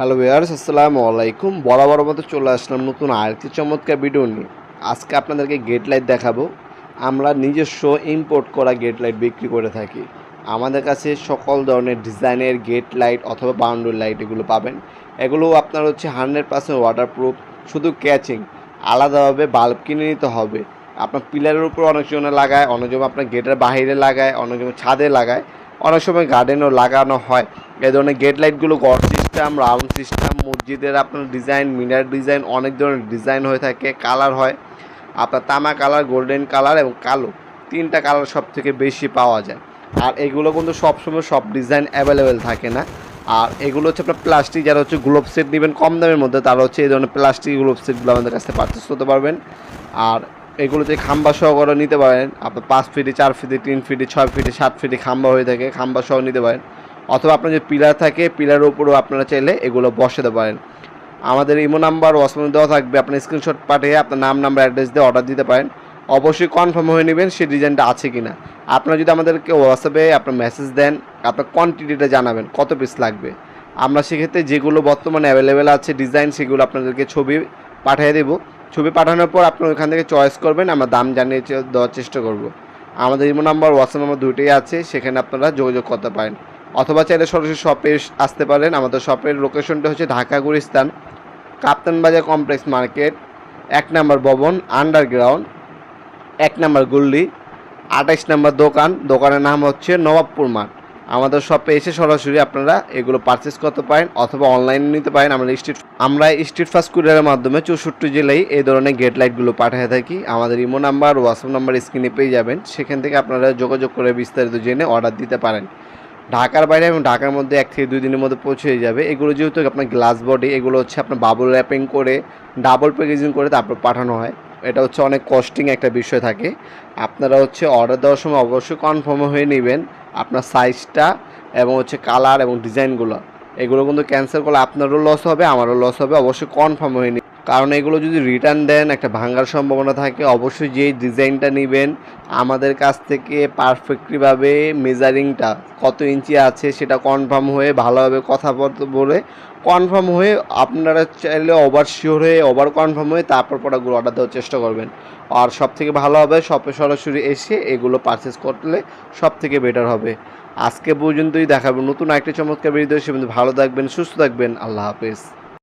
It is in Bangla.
হ্যালো ভিউয়ার্স, আসসালামু আলাইকুম। বরাবর মতো চলে আসলাম নতুন আরেকটি চমৎকার ভিডিও নিয়ে। আজকে আপনাদেরকে গেট লাইট দেখাবো। আমরা নিজস্ব ইম্পোর্ট করা গেট লাইট বিক্রি করে থাকি। আমাদের কাছে সকল ধরনের ডিজাইনের গেট লাইট অথবা বাউন্ডারি লাইট এগুলো পাবেন। এগুলো আপনার হচ্ছে হান্ড্রেড পার্সেন্ট ওয়াটারপ্রুফ শুধু ক্যাচিং আলাদাভাবে বাল্ব কিনে নিতে হবে। আপনার পিলারের উপর অনেক জনে লাগায়, অনেক সময় আপনার গেটের বাইরে লাগায়, অনেক সময় ছাদে লাগায়। অনেক সময় গার্ডেনও লাগানো হয়। এই ধরনের গেট লাইটগুলো গড় সিস্টেম রাউন্ড সিস্টেম মসজিদের আপনার ডিজাইন মিনার ডিজাইন অনেক ধরনের ডিজাইন হয়ে থাকে কালার হয়। আপনার তামা কালার গোল্ডেন কালার এবং কালো, তিনটা কালার সব থেকে বেশি পাওয়া যায়। আর এগুলো কিন্তু সবসময় সব ডিজাইন অ্যাভেলেবেল থাকে না। আর এগুলো হচ্ছে আপনার প্লাস্টিক যারা হচ্ছে গ্লোভ সেট নেবেন কম দামের মধ্যে, তারা হচ্ছে এই ধরনের প্লাস্টিক গ্লোভ সেটগুলো আমাদের কাছে পারচেস করতে পারবেন। আর এগুলোতে খাম্বা সহ করে নিতে পারেন। আপনার পাঁচ ফিটে চার ফিটে তিন ফিটে ছয় ফিটে সাত ফিটে খাম্বা হয়ে থাকে, খাম্বা সহ নিতে পারেন। অথবা আপনার যে পিলার থাকে, পিলারের উপরেও আপনারা চাইলে এগুলো বসাতে পারেন। আমাদের ইমো নাম্বার ওয়াসমানে দেওয়া থাকবে, আপনার স্ক্রিনশট পাঠিয়ে আপনার নাম নাম্বার অ্যাড্রেস দিয়ে অর্ডার দিতে পারেন। অবশ্যই কনফার্ম হয়ে নেবেন সেই ডিজাইনটা আছে কি না আপনারা যদি আমাদেরকে হোয়াটসঅ্যাপে আপনার মেসেজ দেন, আপনার কোয়ান্টিটিটা জানাবেন, কত পিস লাগবে। আমরা সেক্ষেত্রে যেগুলো বর্তমানে অ্যাভেলেবেল আছে ডিজাইন সেগুলো আপনাদেরকে ছবি পাঠিয়ে দেবো। ছবি পাঠানোর পর আপনি ওখান থেকে চয়েস করবেন, আমরা দাম জানিয়ে দেওয়ার চেষ্টা করব। আমাদের ইমো নাম্বার হোয়াটসঅ্যাপ নাম্বার দুটোই আছে, সেখানে আপনারা যোগাযোগ করতে পারেন। অথবা চাইলে সরাসরি শপে আসতে পারেন। আমাদের শপের লোকেশনটা হচ্ছে ঢাকা গুলিস্তান, কাপ্তান বাজার কমপ্লেক্স মার্কেট এক নম্বর ভবন আন্ডারগ্রাউন্ড এক নম্বর গুল্লি আঠাইশ নম্বর দোকান। দোকানের নাম হচ্ছে নবাবপুর মাঠ আমাদের শপে এসে সরাসরি আপনারা এগুলো পারচেস করতে পারেন অথবা অনলাইনে নিতে পারেন। আমরা স্ট্রিট আমরা স্ট্রিট ফাস্ট কুরিয়ারের মাধ্যমে চৌষট্টি জেলায় এই ধরনের গেট লাইটগুলো পাঠিয়ে থাকি। আমাদের ইমো নাম্বার হোয়াটসঅ্যাপ নাম্বার স্ক্রিনে পেয়ে যাবেন। সেখান থেকে আপনারা যোগাযোগ করে বিস্তারিত জেনে অর্ডার দিতে পারেন। ঢাকার বাইরে এবং ঢাকার মধ্যে এক থেকে দুই দিনের মধ্যে পৌঁছে যাবে। এগুলো যেহেতু আপনার গ্লাস বডি, এগুলো হচ্ছে আপনার বাবল র্যাপিং করে, ডাবল প্যাকেজিং করে তারপর পাঠানো হয়। এটা হচ্ছে অনেক কস্টিং একটা বিষয় থাকে। আপনারা হচ্ছে অর্ডার দেওয়ার সময় অবশ্যই কনফার্ম হয়ে নেবেন আপনার সাইজটা এবং হচ্ছে কালার এবং ডিজাইনগুলো এগুলো কিন্তু ক্যান্সেল করলে আপনারও লস হবে, আমারও লস হবে, অবশ্যই কনফার্ম হয়ে কারণ এগুলো যদি রিটার্ন দেন, একটা ভাঙার সম্ভাবনা থাকে, অবশ্যই যেই ডিজাইনটা নেবেন, আমাদের কাছ থেকে পারফেক্টলিভাবে মেজারিংটা কত ইঞ্চি আছে সেটা কনফার্ম হয়ে, ভালোভাবে কথাবার্তা বলে কনফার্ম হয়ে, আপনারা চাইলে ওভার শিওর হয়ে ওভার কনফার্ম হয়ে তারপর প্রোডাক্টগুলো অর্ডার দেওয়ার চেষ্টা করবেন। আর সব থেকে ভালো হবে শপে সরাসরি এসে এগুলো পারচেস করলে সব থেকে বেটার হবে। আজকে পর্যন্তই, দেখাবো নতুন একটা চমৎকার ভিডিও সে ভালো থাকবেন, সুস্থ থাকবেন, আল্লাহ হাফেজ।